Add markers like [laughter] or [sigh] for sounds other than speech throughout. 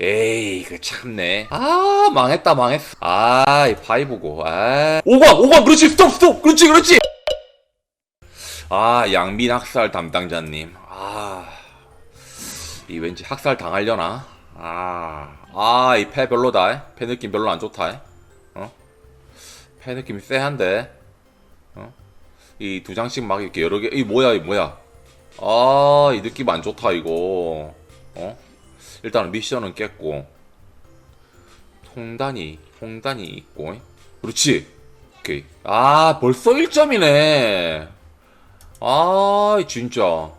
에이, 그 참네. 아, 망했다, 망했어. 아, 이 파이브고. 아. 5관, 5관, 그렇지, 스톱, 스톱! 그렇지, 그렇지! 아, 양민 학살 담당자님. 아. 이 왠지 학살 당하려나? 아. 아, 이 패 별로다. 패 느낌 별로 안 좋다. 어? 패 느낌이 쎄한데. 어? 이 두 장씩 막 이렇게 여러 개, 이 뭐야, 이 뭐야. 아, 이 느낌 안 좋다, 이거. 어? 일단은 미션은 깼고. 통단이, 통단이 있고. 그렇지. 오케이. 아, 벌써 1점이네. 아, 진짜. 어,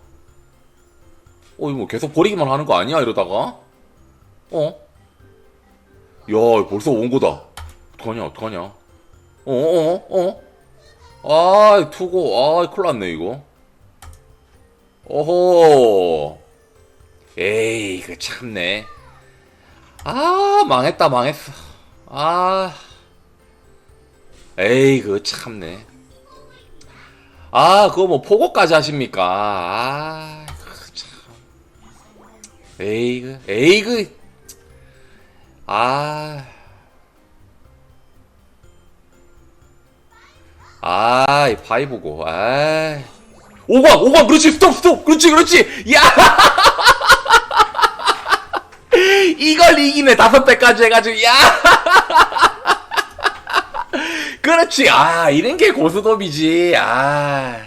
이거 뭐 계속 버리기만 하는 거 아니야, 이러다가? 어? 야, 벌써 온 거다. 어떡하냐, 어떡하냐. 어, 어, 어? 아, 투고, 아, 큰일 났네, 이거. 오호. 에이, 그 참네. 아, 망했다, 망했어. 아. 에이, 그 참네. 아, 그거 뭐 포고까지 하십니까? 아, 그 참. 에이, 그, 에이, 그. 아. 아, 이 파이브고, 아. 5관, 5관, 그렇지, 스톱, 스톱, 그렇지, 그렇지, 야! [laughs] 이걸 이기네, 다섯 배까지 해가지고, 야! [laughs] 그렇지, 아, 이런 게 고스톱이지, 아.